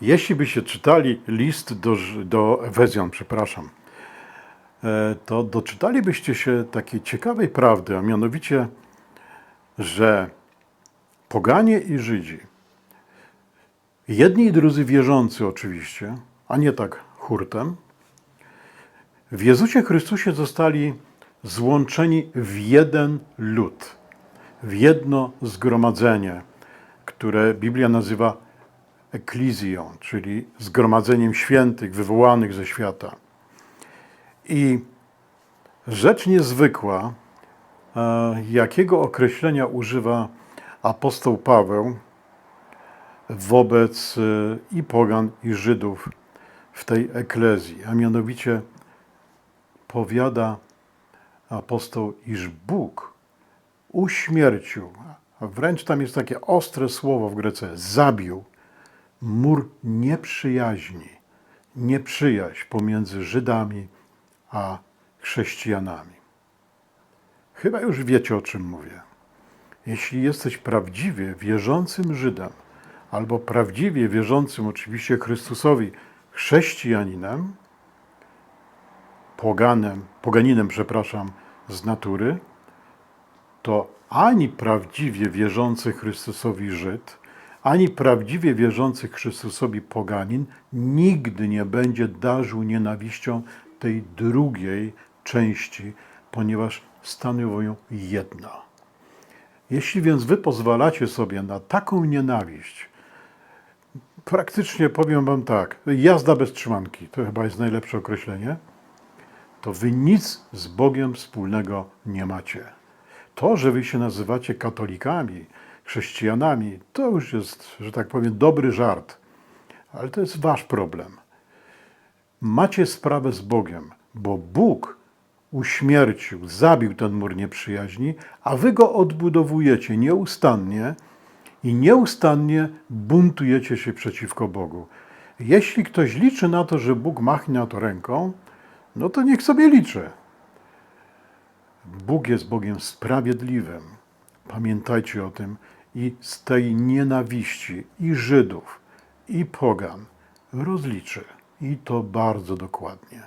Jeśli byście czytali list do, do przepraszam, e, to doczytalibyście się takiej ciekawej prawdy, a mianowicie, że poganie i Żydzi, jedni i drudzy wierzący oczywiście, a nie tak hurtem, w Jezusie Chrystusie zostali złączeni w jeden lud, w jedno zgromadzenie, które Biblia nazywa eklizją, czyli zgromadzeniem świętych, wywołanych ze świata. I rzecz niezwykła, e, jakiego określenia używa apostoł Paweł wobec e, i pogan, i Żydów w tej eklezji, a mianowicie powiada apostoł, iż Bóg uśmiercił, a wręcz tam jest takie ostre słowo w Grece, zabił mur nieprzyjaźni, nieprzyjaźń pomiędzy Żydami a chrześcijanami. Chyba już wiecie, o czym mówię. Jeśli jesteś prawdziwie wierzącym Żydem, albo prawdziwie wierzącym oczywiście Chrystusowi chrześcijaninem, poganem, poganinem, przepraszam, z natury, to ani prawdziwie wierzący Chrystusowi Żyd, ani prawdziwie wierzący Chrystusowi poganin nigdy nie będzie darzył nienawiścią tej drugiej części, ponieważ stanowią jedno. Jeśli więc wy pozwalacie sobie na taką nienawiść, praktycznie powiem wam tak, jazda bez trzymanki, to chyba jest najlepsze określenie, to wy nic z Bogiem wspólnego nie macie. To, że wy się nazywacie katolikami, chrześcijanami, to już jest, że tak powiem, dobry żart, ale to jest wasz problem. Macie sprawę z Bogiem, bo Bóg uśmiercił, zabił ten mur nieprzyjaźni, a wy go odbudowujecie nieustannie i nieustannie buntujecie się przeciwko Bogu. Jeśli ktoś liczy na to, że Bóg machnie na to ręką, no to niech sobie liczy. Bóg jest Bogiem sprawiedliwym. Pamiętajcie o tym i z tej nienawiści i Żydów, i pogan rozliczy. I to bardzo dokładnie.